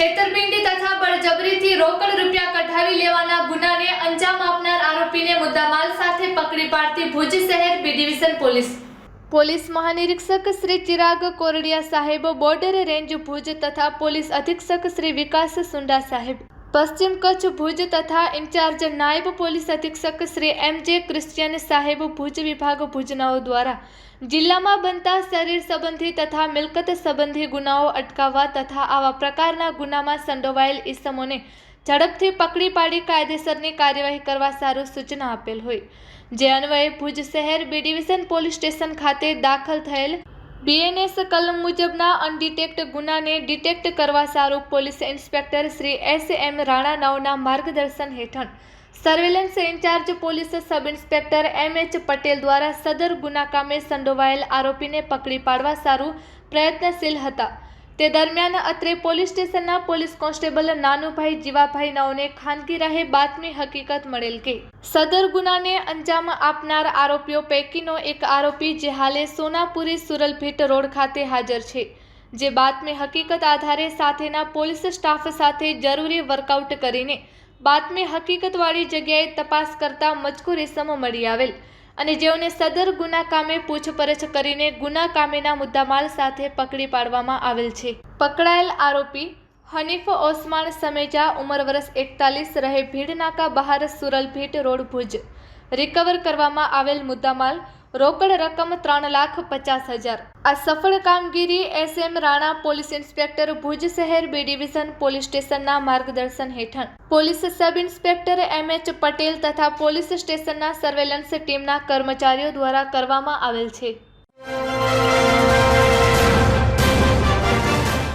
છેતરપિંડી તથા બળજબરીથી રોકડ રૂપિયા કઢાવી લેવાના ગુનાને અંજામ આપનાર આરોપીને મુદ્દામાલ સાથે પકડી પાડતી ભુજ શહેર બી ડિવિઝન પોલીસ. પોલીસ મહાનિરીક્ષક શ્રી ચિરાગ કોરડિયા સાહેબ બોર્ડર રેન્જ ભુજ તથા પોલીસ અધિક્ષક શ્રી વિકાસ સુંડા સાહેબ. પશ્ચિમ કચ્છ ભુજ તથા ઇન્ચાર્જ નાયબ પોલીસ અધિક્ષક શ્રી એમ જે ક્રિશ્ચિયન સાહેબ ભુજ વિભાગ ભુજનાઓ દ્વારા જિલ્લામાં બનતા શરીર સંબંધી તથા મિલકત સંબંધી ગુનાઓ અટકાવવા તથા આવા પ્રકારના ગુનામાં સંડોવાયેલ ઇસમોને ઝડપથી પકડી પાડી કાયદેસરની કાર્યવાહી કરવા સારું સૂચના આપેલ હોય. જે અન્વયે ભુજ શહેર બી ડિવિઝન પોલીસ સ્ટેશન ખાતે દાખલ થયેલ બીએનએસ કલમ મુજબના અનડિટેક્ટ ગુનાને ડિટેક્ટ કરવા સારું police inspector Shri S M Rana નવના માર્ગદર્શન હેઠળ surveillance incharge police sub inspector M H Patel દ્વારા સદર ગુના કામે સંડોવાયેલ આરોપીને પકડી પાડવા સારું પ્રયત્નશીલ હતા. તે દરમિયાન અત્રે પોલીસ સ્ટેશનના પોલીસ કોન્સ્ટેબલ નાનુભાઈ જીવાભાઈ નવને ખાનગી રાહે બાતમી હકીકત મળેલ કે સદર ગુનાને અંજામ આપનાર આરોપીઓ પૈકીનો એક આરોપી જે હાલે સોનાપુરી સુરલભીટ રોડ ખાતે હાજર છે, જે બાતમી હકીકત આધારે સાથેના પોલીસ સ્ટાફ સાથે જરૂરી વર્કઆઉટ કરીને બાતમી હકીકતવાળી જગ્યાએ તપાસ કરતા મજકૂર ઇસમો મળી આવેલ. અને જેઓને સદર ગુના કામે પૂછપરછ કરીને ગુના કામેના મુદ્દામાલ સાથે પકડી પાડવામાં આવેલ છે. પકડાયેલ આરોપી હનીફ ઓસમાણ સમેજા ઉંમર વર્ષ એકતાલીસ રહે ભીડનાકા બહાર સુરલભીટ રોડ ભુજ. રિકવર કરવામાં આવેલ મુદ્દામાલ રોકડ રકમ ત્રણ લાખ પચાસ હજાર. આ સફળ કામગીરી S M Rana police inspector Bhuj શહેર બી ડિવિઝન પોલીસ સ્ટેશનના માર્ગદર્શન હેઠળ. Police sub inspector M H Patel તથા પોલીસ સ્ટેશનના સર્વેલન્સ ટીમના કર્મચારીઓ દ્વારા કરવામાં આવેલ છે.